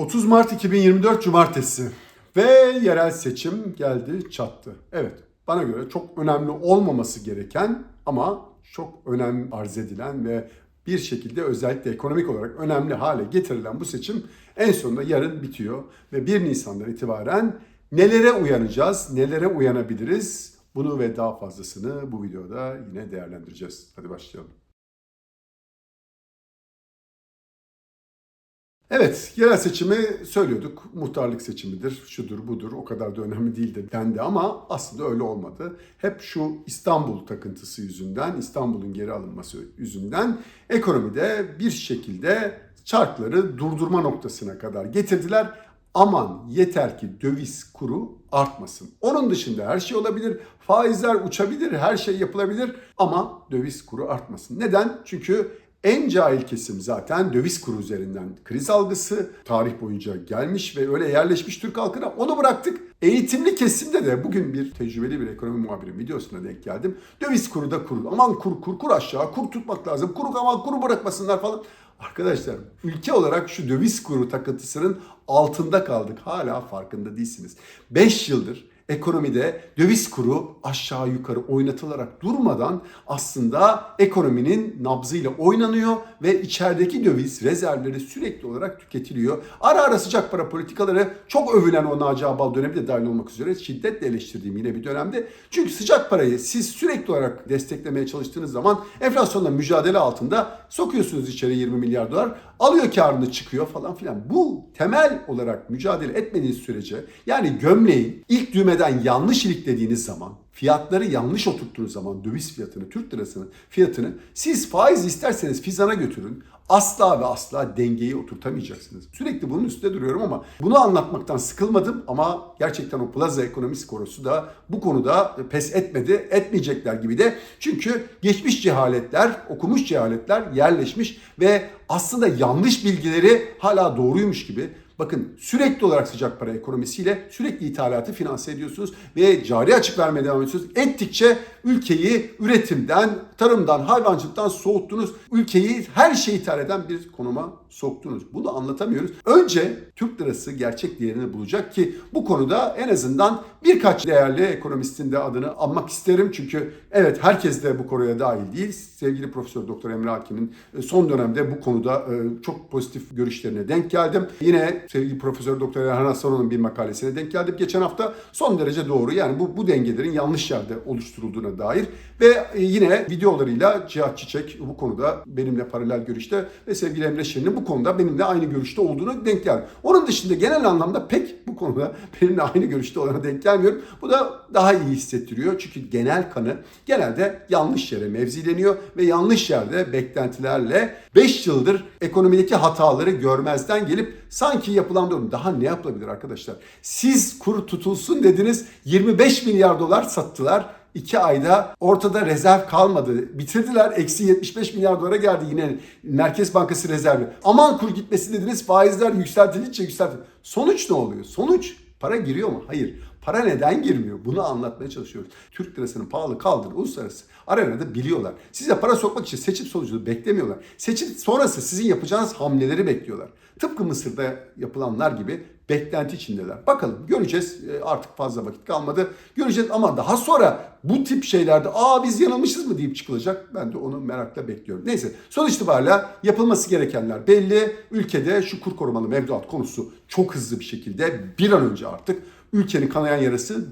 30 Mart 2024 Cumartesi ve yerel seçim geldi çattı. Evet bana göre çok önemli olmaması gereken ama çok önem arz edilen ve bir şekilde özellikle ekonomik olarak önemli hale getirilen bu seçim en sonunda yarın bitiyor ve 1 Nisan'dan itibaren nelere uyanacağız, nelere uyanabiliriz bunu ve daha fazlasını bu videoda yine değerlendireceğiz. Hadi başlayalım. Evet, yerel seçimi söylüyorduk. Muhtarlık seçimidir, şudur budur, o kadar da önemli değildir dendi ama aslında öyle olmadı. Hep şu İstanbul takıntısı yüzünden, İstanbul'un geri alınması yüzünden ekonomide bir şekilde çarkları durdurma noktasına kadar getirdiler. Aman yeter ki döviz kuru artmasın. Onun dışında her şey olabilir. Faizler uçabilir, her şey yapılabilir ama döviz kuru artmasın. Neden? Çünkü en cahil kesim zaten döviz kuru üzerinden kriz algısı tarih boyunca gelmiş ve öyle yerleşmiş Türk halkına onu bıraktık. Eğitimli kesimde de bugün bir tecrübeli bir ekonomi muhabiri videosuna denk geldim. Döviz kuru da kuru. Aman kur kur kur aşağı kur tutmak lazım. Kuru aman kuru bırakmasınlar falan. Arkadaşlar ülke olarak şu döviz kuru takıntısının altında kaldık. Hala farkında değilsiniz. 5 yıldır ekonomide döviz kuru aşağı yukarı oynatılarak durmadan aslında ekonominin nabzıyla oynanıyor ve içerideki döviz rezervleri sürekli olarak tüketiliyor. Ara ara sıcak para politikaları çok övülen o Naci Abal dönemi de dahil olmak üzere şiddetle eleştirdiğim yine bir dönemde. Çünkü sıcak parayı siz sürekli olarak desteklemeye çalıştığınız zaman enflasyonla mücadele altında sokuyorsunuz içeri 20 milyar dolar alıyor karını çıkıyor falan filan. Bu temel olarak mücadele etmediğiniz sürece yani gömleği ilk düğmeden yanlış iliklediğiniz zaman fiyatları yanlış oturttuğunuz zaman döviz fiyatını, Türk lirasının fiyatını siz faiz isterseniz fizana götürün. Asla ve asla dengeyi oturtamayacaksınız. Sürekli bunun üstünde duruyorum ama bunu anlatmaktan sıkılmadım ama gerçekten o plaza ekonomisi korosu da bu konuda pes etmedi, etmeyecekler gibi de. Çünkü geçmiş cehaletler, okumuş cehaletler yerleşmiş ve aslında yanlış bilgileri hala doğruymuş gibi Bakın sürekli olarak sıcak para ekonomisiyle sürekli ithalatı finanse ediyorsunuz ve cari açık vermeye devam ediyorsunuz. Ettikçe ülkeyi üretimden, tarımdan, hayvancılıktan soğuttunuz. Ülkeyi her şeyi ithal eden bir konuma soktunuz. Bunu anlatamıyoruz. Önce Türk lirası gerçek değerini bulacak ki bu konuda en azından birkaç değerli ekonomistin de adını anmak isterim. Çünkü evet herkes de bu konuya dahil değil. Sevgili Profesör Doktor Emre Hakim'in son dönemde bu konuda çok pozitif görüşlerine denk geldim. Yine sevgili Profesör Doktor Erhan Hasan'ın bir makalesine denk geldim geçen hafta. Son derece doğru. Yani bu, bu dengelerin yanlış yerde oluşturulduğuna dair ve yine videolarıyla Cihat Çiçek bu konuda benimle paralel görüşte ve sevgili Emre Şirin'in bu konuda benimle aynı görüşte olduğunu denk geldi. Onun dışında genel anlamda pek bu konuda benimle aynı görüşte olana denk gelmiyorum. Bu da daha iyi hissettiriyor. Çünkü genel kanı genelde yanlış yere mevzileniyor ve yanlış yerde beklentilerle 5 yıldır ekonomideki hataları görmezden gelip sanki yapılan doğru. Daha ne yapılabilir arkadaşlar? Siz kur tutulsun dediniz 25 milyar dolar sattılar. 2 ayda ortada rezerv kalmadı. Bitirdiler. Eksi 75 milyar dolara geldi yine Merkez Bankası rezervi. Aman kur gitmesin dediniz. Faizler yükseltildikçe yükseltildi. Sonuç ne oluyor? Sonuç para giriyor mu? Hayır. Para neden girmiyor? Bunu anlatmaya çalışıyoruz. Türk lirasının pahalı kaldığını uluslararası arenada biliyorlar. Size para sokmak için seçim sonucunu beklemiyorlar. Seçim sonrası sizin yapacağınız hamleleri bekliyorlar. Tıpkı Mısır'da yapılanlar gibi beklenti içindeler. Bakalım göreceğiz. Artık fazla vakit kalmadı. Göreceğiz ama daha sonra bu tip şeylerde aa biz yanılmışız mı deyip çıkılacak. Ben de onu merakla bekliyorum. Neyse sonuç itibariyle yapılması gerekenler belli. Ülkede şu kur korumalı mevduat konusu çok hızlı bir şekilde bir an önce artık ülkenin kanayan yarası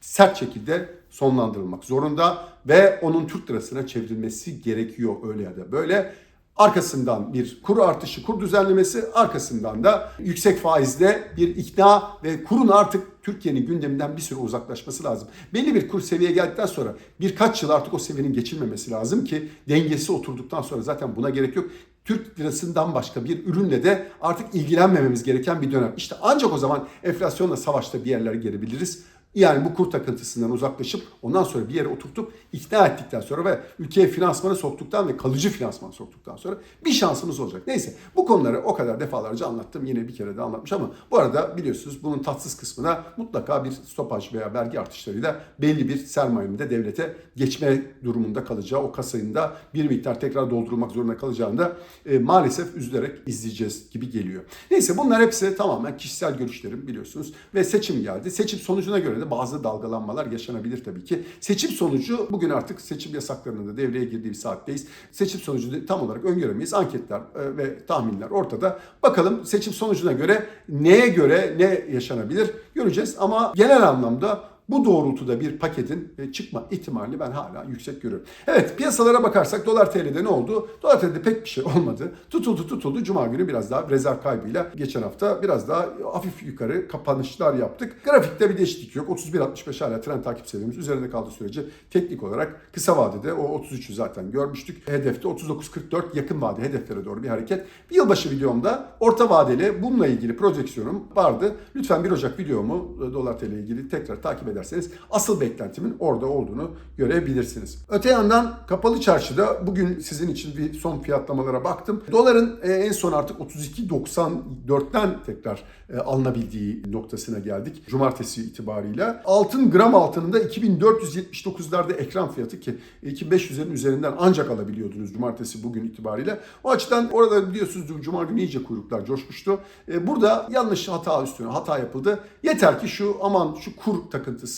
sert şekilde sonlandırılmak zorunda ve onun Türk lirasına çevrilmesi gerekiyor öyle ya da böyle. Arkasından bir kur artışı, kur düzenlemesi, arkasından da yüksek faizle bir ikna ve kurun artık Türkiye'nin gündeminden bir süre uzaklaşması lazım. Belli bir kur seviyeye geldikten sonra birkaç yıl artık o seviyenin geçilmemesi lazım ki dengesi oturduktan sonra zaten buna gerek yok. Türk lirasından başka bir ürünle de artık ilgilenmememiz gereken bir dönem. İşte ancak o zaman enflasyonla savaşta bir yerlere gelebiliriz. Yani bu kur takıntısından uzaklaşıp ondan sonra bir yere oturtup ikna ettikten sonra ve ülkeye finansmanı soktuktan ve kalıcı finansman soktuktan sonra bir şansımız olacak. Neyse bu konuları o kadar defalarca anlattım. Yine bir kere de anlatmış ama bu arada biliyorsunuz bunun tatsız kısmına mutlaka bir stopaj veya vergi artışlarıyla belli bir sermayenin de devlete geçme durumunda kalacağı, o kasayın da bir miktar tekrar doldurulmak zorunda kalacağını da e, maalesef üzülerek izleyeceğiz gibi geliyor. Neyse bunlar hepsi tamamen kişisel görüşlerim biliyorsunuz ve seçim geldi. Seçim sonucuna göre de bazı dalgalanmalar yaşanabilir tabii ki. Seçim sonucu bugün artık seçim yasaklarının da devreye girdiği bir saatteyiz. Seçim sonucunu tam olarak öngöremeyiz. Anketler e, ve tahminler ortada. Bakalım seçim sonucuna göre neye göre ne yaşanabilir göreceğiz ama genel anlamda bu doğrultuda bir paketin e, çıkma ihtimalini ben hala yüksek görüyorum. Evet piyasalara bakarsak dolar TL'de ne oldu? Dolar TL'de pek bir şey olmadı. Tutuldu tutuldu. Cuma günü biraz daha rezerv kaybıyla geçen hafta biraz daha hafif yukarı kapanışlar yaptık. Grafikte bir değişiklik yok. 31.65 hala trend takip seviyemiz üzerinde kaldığı sürece teknik olarak kısa vadede o 33'ü zaten görmüştük. Hedefte 39.44 yakın vade hedeflere doğru bir hareket. Bir yılbaşı videomda orta vadeli bununla ilgili projeksiyonum vardı. Lütfen 1 Ocak videomu e, dolar TL ile ilgili tekrar takip ederseniz asıl beklentimin orada olduğunu görebilirsiniz. Öte yandan kapalı çarşıda bugün sizin için bir son fiyatlamalara baktım. Doların e, en son artık 32.94'ten tekrar e, alınabildiği noktasına geldik. Cumartesi itibariyle. Altın gram altının da 2479'larda ekran fiyatı ki 2500'lerin üzerinden ancak alabiliyordunuz cumartesi bugün itibariyle. O açıdan orada biliyorsunuz cuma günü iyice kuyruklar coşmuştu. E, Burada yanlış hata üstüne hata yapıldı. Yeter ki şu aman şu kur takıntısı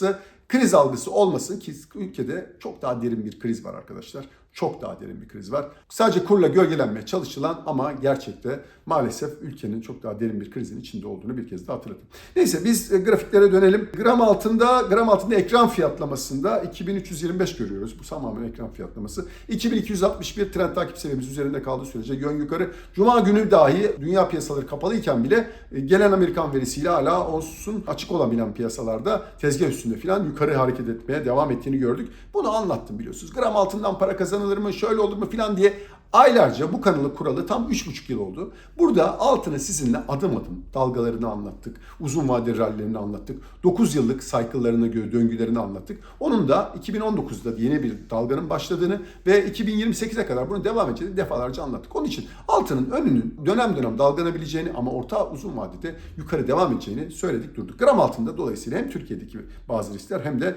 kriz algısı olmasın ki ülkede çok daha derin bir kriz var arkadaşlar. Çok daha derin bir kriz var. Sadece kurla gölgelenmeye çalışılan ama gerçekte maalesef ülkenin çok daha derin bir krizin içinde olduğunu bir kez daha hatırlatayım. Neyse biz e, grafiklere dönelim. Gram altında, gram altında ekran fiyatlamasında 2325 görüyoruz. Bu tamamen ekran fiyatlaması. 2261 trend takip seviyemiz üzerinde kaldığı sürece yön yukarı. Cuma günü dahi dünya piyasaları kapalıyken bile e, gelen Amerikan verisiyle hala onsun açık olabilen piyasalarda tezgah üstünde falan yukarı hareket etmeye devam ettiğini gördük. Bunu anlattım biliyorsunuz. Gram altından para kazanılır mı, şöyle olur mu falan diye aylarca bu kanalı kuralı tam 3,5 yıl oldu. Burada altını sizinle adım adım dalgalarını anlattık. Uzun vadeli rallilerini anlattık. 9 yıllık cycle'larına göre döngülerini anlattık. Onun da 2019'da yeni bir dalganın başladığını ve 2028'e kadar bunu devam edeceğini defalarca anlattık. Onun için altının önünün dönem dönem dalganabileceğini ama orta uzun vadede yukarı devam edeceğini söyledik durduk. Gram altında dolayısıyla hem Türkiye'deki bazı riskler hem de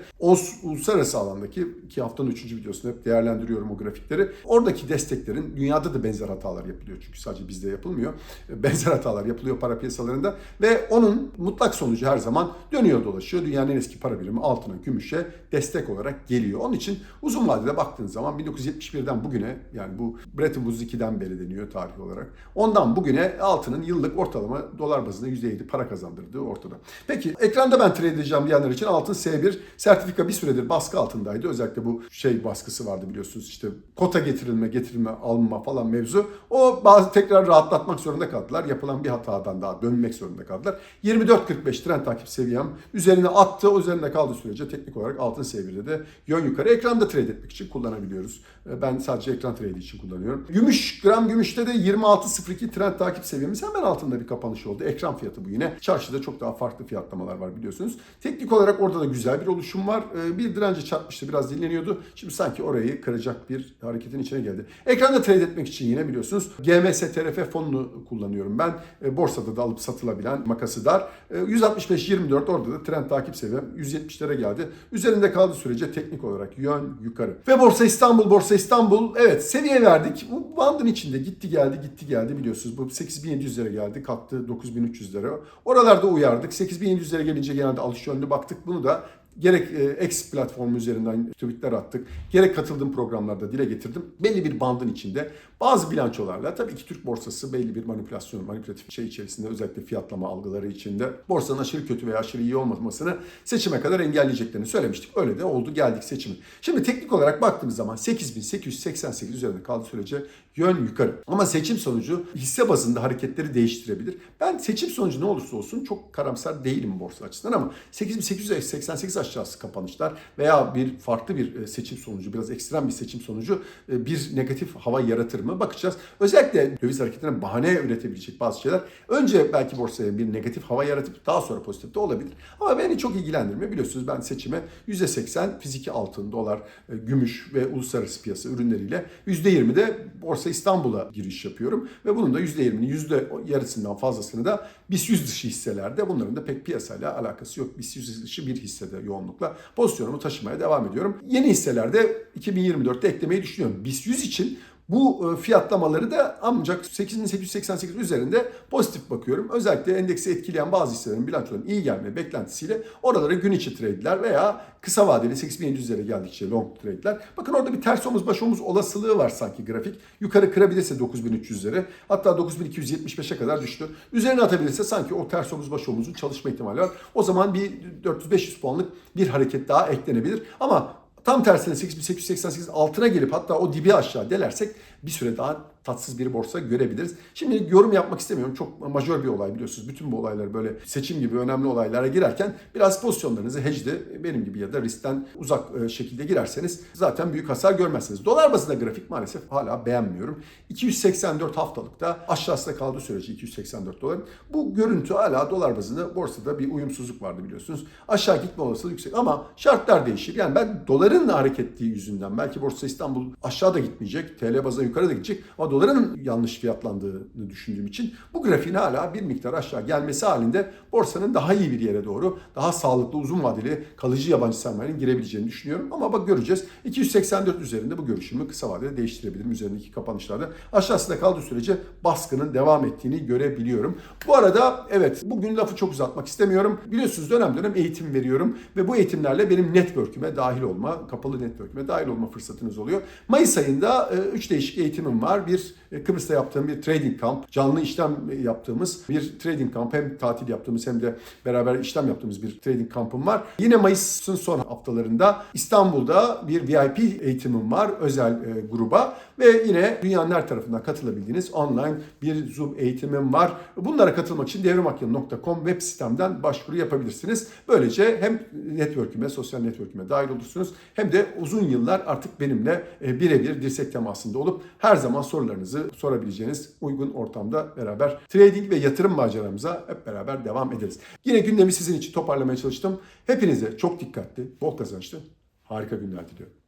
uluslararası alandaki ki haftanın 3. videosunda hep değerlendiriyorum o grafikleri. Oradaki desteklerin dünyada da benzer hatalar yapılıyor çünkü sadece bizde yapılmıyor. Benzer hatalar yapılıyor para piyasalarında ve onun mutlak sonucu her zaman dönüyor dolaşıyor. Dünyanın en eski para birimi altına, gümüşe destek olarak geliyor. Onun için uzun vadede baktığınız zaman 1971'den bugüne yani bu Bretton Woods 2'den beri deniyor tarih olarak. Ondan bugüne altının yıllık ortalama dolar bazında %7 para kazandırdığı ortada. Peki ekranda ben trade edeceğim diyenler için altın S1 sertifika bir süredir baskı altındaydı. Özellikle bu şey baskısı vardı biliyorsunuz işte kota getirilme, getirilme, alınma falan mevzu. O bazı tekrar rahatlatmak zorunda kaldılar. Yapılan bir hatadan daha dönmek zorunda kaldılar. 24.45 trend takip seviyem üzerine attı. O üzerinde kaldığı sürece teknik olarak altın S1'de de yön yukarı ekranda trade etmek için kullanabiliyoruz. Ben sadece ekran trade için kullanıyorum. Gümüş, gram gümüşte de 26.02 trend takip seviyemiz hemen altında bir kapanış oldu. Ekran fiyatı bu yine. Çarşıda çok daha farklı fiyatlamalar var biliyorsunuz. Teknik olarak orada da güzel bir oluşum var. Bir dirence çarpmıştı biraz dinleniyordu. Şimdi sanki orayı kıracak bir hareketin içine geldi. Ekranda trade etmek için yine biliyorsunuz GMS TRF fonunu kullanıyorum ben. Borsada da alıp satılabilen makası dar. 165-24 orada da trend takip seviyem 170'lere geldi. Üzerinde kaldığı sürece teknik olarak yön yukarı. Ve Borsa İstanbul, Borsa İstanbul evet seviye verdik. Bu bandın içinde gitti geldi gitti geldi biliyorsunuz. Bu 8700'lere geldi kalktı 9300'lere. Oralarda uyardık. 8700'lere gelince genelde alış yönlü baktık. Bunu da gerek e, X platformu üzerinden tweetler attık, gerek katıldığım programlarda dile getirdim. Belli bir bandın içinde bazı bilançolarla tabii ki Türk borsası belli bir manipülasyon, manipülatif şey içerisinde özellikle fiyatlama algıları içinde borsanın aşırı kötü veya aşırı iyi olmamasını seçime kadar engelleyeceklerini söylemiştik. Öyle de oldu geldik seçime. Şimdi teknik olarak baktığımız zaman 8888 üzerinde kaldığı sürece yön yukarı. Ama seçim sonucu hisse bazında hareketleri değiştirebilir. Ben seçim sonucu ne olursa olsun çok karamsar değilim borsa açısından ama 8888 aşağısı kapanışlar veya bir farklı bir e, seçim sonucu, biraz ekstrem bir seçim sonucu e, bir negatif hava yaratır mı? Bakacağız. Özellikle döviz hareketlerine bahane üretebilecek bazı şeyler. Önce belki borsaya bir negatif hava yaratıp daha sonra pozitif de olabilir. Ama beni çok ilgilendirmiyor. Biliyorsunuz ben seçime %80 fiziki altın, dolar, e, gümüş ve uluslararası piyasa ürünleriyle %20 de Borsa İstanbul'a giriş yapıyorum. Ve bunun da %20'nin yüzde yarısından fazlasını da BIST 100 dışı hisselerde. Bunların da pek piyasayla alakası yok. BIST 100 dışı bir hissede yoğunlukla pozisyonumu taşımaya devam ediyorum. Yeni hisselerde 2024'te eklemeyi düşünüyorum. BIST 100 için bu e, fiyatlamaları da ancak 8888 üzerinde pozitif bakıyorum. Özellikle endeksi etkileyen bazı hisselerin bilançolarının iyi gelme beklentisiyle oralara gün içi trade'ler veya kısa vadeli 8700'lere geldikçe long trade'ler. Bakın orada bir ters omuz baş omuz olasılığı var sanki grafik. Yukarı kırabilirse 9300'leri hatta 9275'e kadar düştü. Üzerine atabilirse sanki o ters omuz baş omuzun çalışma ihtimali var. O zaman bir 400-500 puanlık bir hareket daha eklenebilir. Ama Tam tersine 8888 altına gelip hatta o dibi aşağı delersek bir süre daha tatsız bir borsa görebiliriz. Şimdi yorum yapmak istemiyorum. Çok majör bir olay biliyorsunuz. Bütün bu olaylar böyle seçim gibi önemli olaylara girerken biraz pozisyonlarınızı hedge'de benim gibi ya da riskten uzak e, şekilde girerseniz zaten büyük hasar görmezsiniz. Dolar bazında grafik maalesef hala beğenmiyorum. 284 haftalıkta aşağısında kaldığı sürece 284 dolar. Bu görüntü hala dolar bazında borsada bir uyumsuzluk vardı biliyorsunuz. Aşağı gitme olasılığı yüksek ama şartlar değişir. Yani ben doların hareket ettiği yüzünden belki Borsa İstanbul aşağıda gitmeyecek, TL bazına yukarıda gidecek ama doların yanlış fiyatlandığını düşündüğüm için bu grafiğin hala bir miktar aşağı gelmesi halinde borsanın daha iyi bir yere doğru, daha sağlıklı, uzun vadeli kalıcı yabancı sermayenin girebileceğini düşünüyorum. Ama bak göreceğiz. 284 üzerinde bu görüşümü kısa vadede değiştirebilirim üzerindeki kapanışlarda. Aşağısında kaldığı sürece baskının devam ettiğini görebiliyorum. Bu arada evet bugün lafı çok uzatmak istemiyorum. Biliyorsunuz dönem dönem eğitim veriyorum ve bu eğitimlerle benim network'üme dahil olma, kapalı network'üme dahil olma fırsatınız oluyor. Mayıs ayında 3 değişik eğitimim var. Bir e, Kıbrıs'ta yaptığım bir trading kamp, canlı işlem yaptığımız bir trading kamp hem tatil yaptığımız hem de beraber işlem yaptığımız bir trading kampım var. Yine Mayıs'ın son haftalarında İstanbul'da bir VIP eğitimim var özel e, gruba ve yine dünyanın her tarafından katılabildiğiniz online bir Zoom eğitimim var. Bunlara katılmak için devrimakyıl.com web sitemden başvuru yapabilirsiniz. Böylece hem network'üme, sosyal network'üme dahil olursunuz hem de uzun yıllar artık benimle e, birebir dirsek temasında olup her zaman sorularınızı sorabileceğiniz uygun ortamda beraber trading ve yatırım maceramıza hep beraber devam ederiz. Yine gündemi sizin için toparlamaya çalıştım. Hepinize çok dikkatli, bol kazançlı, harika günler diliyorum.